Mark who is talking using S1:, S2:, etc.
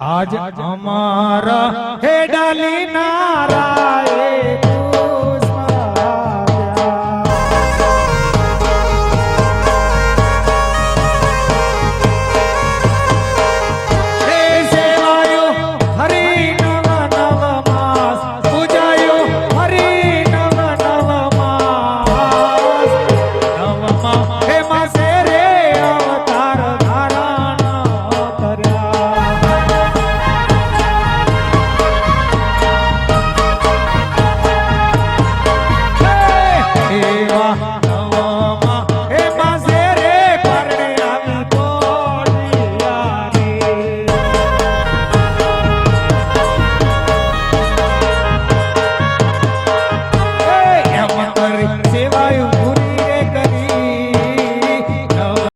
S1: આજ અમારા હે ડાલી નારા.